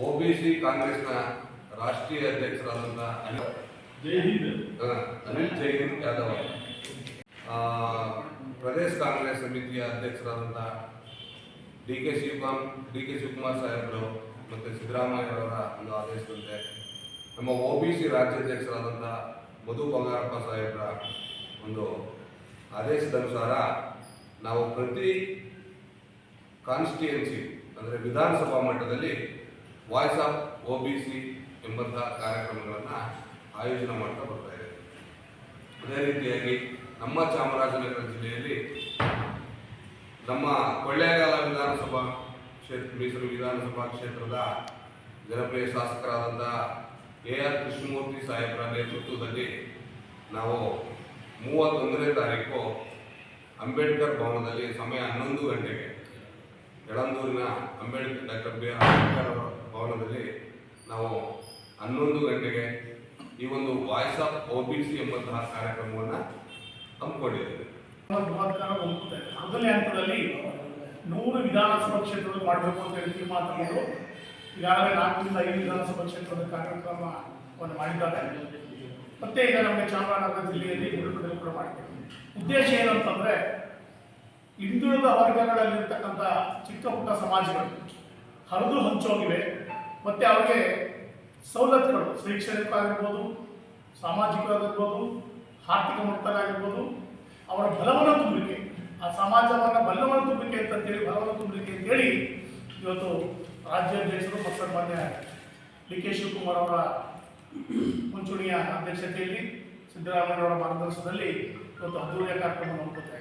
OBC ಕಾಂಗ್ರೆಸ್ನ ರಾಷ್ಟ್ರೀಯ ಅಧ್ಯಕ್ಷರಾದಂಥ ಅನಿಲ್ ಜೈ ಹಿಂದ್ ಅನಿಲ್ ಜೈನ್ ಯಾದವ್ ಪ್ರದೇಶ ಕಾಂಗ್ರೆಸ್ ಸಮಿತಿಯ ಅಧ್ಯಕ್ಷರಾದಂತಹ D K Shivakumar D K Shivakumar ಸಾಹೇಬರು ಮತ್ತು ಸಿದ್ದರಾಮಯ್ಯವರ ಒಂದು ಆದೇಶದಂತೆ ನಮ್ಮ ಒ ಬಿ ಸಿ ರಾಜ್ಯಾಧ್ಯಕ್ಷರಾದಂಥ ಮಧು ಬಂಗಾರಪ್ಪ ಸಾಹೇಬರ ಒಂದು ಆದೇಶದನುಸಾರ ನಾವು ಪ್ರತಿ ಕಾನ್ಸ್ಟಿಟ್ಯೂನ್ಸಿ ಅಂದರೆ ವಿಧಾನಸಭಾ ಮಟ್ಟದಲ್ಲಿ voice of O B C ಎಂಬಂತಹ ಕಾರ್ಯಕ್ರಮಗಳನ್ನು ಆಯೋಜನೆ ಮಾಡ್ತಾ ಬರ್ತಾ ಇದೆ. ಅದೇ ರೀತಿಯಾಗಿ ನಮ್ಮ ಚಾಮರಾಜನಗರ ಜಿಲ್ಲೆಯಲ್ಲಿ ನಮ್ಮ ಕೊಳ್ಳೇಗಾಲ ವಿಧಾನಸಭಾ ಕ್ಷೇತ್ರ ಮೀಸಲು ವಿಧಾನಸಭಾ ಕ್ಷೇತ್ರದ ಜನಪ್ರಿಯ ಶಾಸಕರಾದಂಥ ಎ ಆರ್ ಕೃಷ್ಣಮೂರ್ತಿ ಸಾಹೇಬರ ನೇತೃತ್ವದಲ್ಲಿ ನಾವು ಮೂವತ್ತೊಂದನೇ ತಾರೀಕು ಅಂಬೇಡ್ಕರ್ ಭವನದಲ್ಲಿ ಸಮಯ ಹನ್ನೊಂದು ಗಂಟೆಗೆ, ಯಳಂದೂರಿನ ಅಂಬೇಡ್ಕರ್ ಡಾಕ್ಟರ್ ಅಂಬೇಡ್ಕರ್ ಅವರ ಭವನದಲ್ಲಿ ನಾವು ಹನ್ನೊಂದು ಗಂಟೆಗೆ ಈ ಒಂದು voice of O B C ಎಂಬಂತಹ ಕಾರ್ಯಕ್ರಮವನ್ನು ಹಮ್ಮಿಕೊಂಡಿದ್ದೇವೆ. ಹಂತದಲ್ಲಿ ನೂರು ವಿಧಾನಸಭಾ ಕ್ಷೇತ್ರಗಳು ಮಾಡಬೇಕು ಅಂತ ಹೇಳಿ ತೀರ್ಮಾನ ಈಗಾಗಲೇ ನಾಲ್ಕರಿಂದ ಐದು ವಿಧಾನಸಭಾ ಕ್ಷೇತ್ರದ ಕಾರ್ಯಕ್ರಮವನ್ನು ಮಾಡಿದ್ದಾರೆ. ಮತ್ತೆ ಈಗ ನಮಗೆ ಚಾಮರಾಜನಗರ ಜಿಲ್ಲೆಯಲ್ಲಿ ಬಿಡುಗಡೆ ಕೂಡ ಮಾಡಿದ್ದೇವೆ ಉದ್ದೇಶ ಏನಂತಂದ್ರೆ ಹಿಂದುಳಿದ ವರ್ಗಗಳಲ್ಲಿರ್ತಕ್ಕಂಥ ಚಿಕ್ಕ ಪುಟ್ಟ ಸಮಾಜಗಳು ಹರಿದು ಹಂಚೋಗಿವೆ. ಮತ್ತೆ ಅವ್ರಿಗೆ ಸವಲತ್ತುಗಳು ಶೈಕ್ಷಣಿಕವಾಗಿರ್ಬೋದು ಸಾಮಾಜಿಕವಾಗಿರ್ಬೋದು, ಆರ್ಥಿಕ ಮಟ್ಟದಾಗಿರ್ಬೋದು ಅವರ ಬಲವನ್ನು ತುಂಬಲಿಕ್ಕೆ ಆ ಸಮಾಜವನ್ನು ಬಲವನ್ನು ತುಂಬಲಿಕ್ಕೆ ಅಂತಂತೇಳಿ, ಬಲವನ್ನು ತುಂಬಲಿಕ್ಕೆ ಅಂತೇಳಿ ಇವತ್ತು ರಾಜ್ಯಾಧ್ಯಕ್ಷರು ಮತ್ತು ಮಾನ್ಯ ಡಿ ಕೆ ಶಿವಕುಮಾರ್ ಅವರ ಮುಂಚೂಣಿಯ ಅಧ್ಯಕ್ಷತೆಯಲ್ಲಿ ಸಿದ್ದರಾಮಯ್ಯ ಅವರ ಮಾರ್ಗದರ್ಶನದಲ್ಲಿ ಇವತ್ತು ಅದ್ದೂರಿಯ ಕಾರ್ಯಕ್ರಮ ನೋಡ್ಕೊತಾ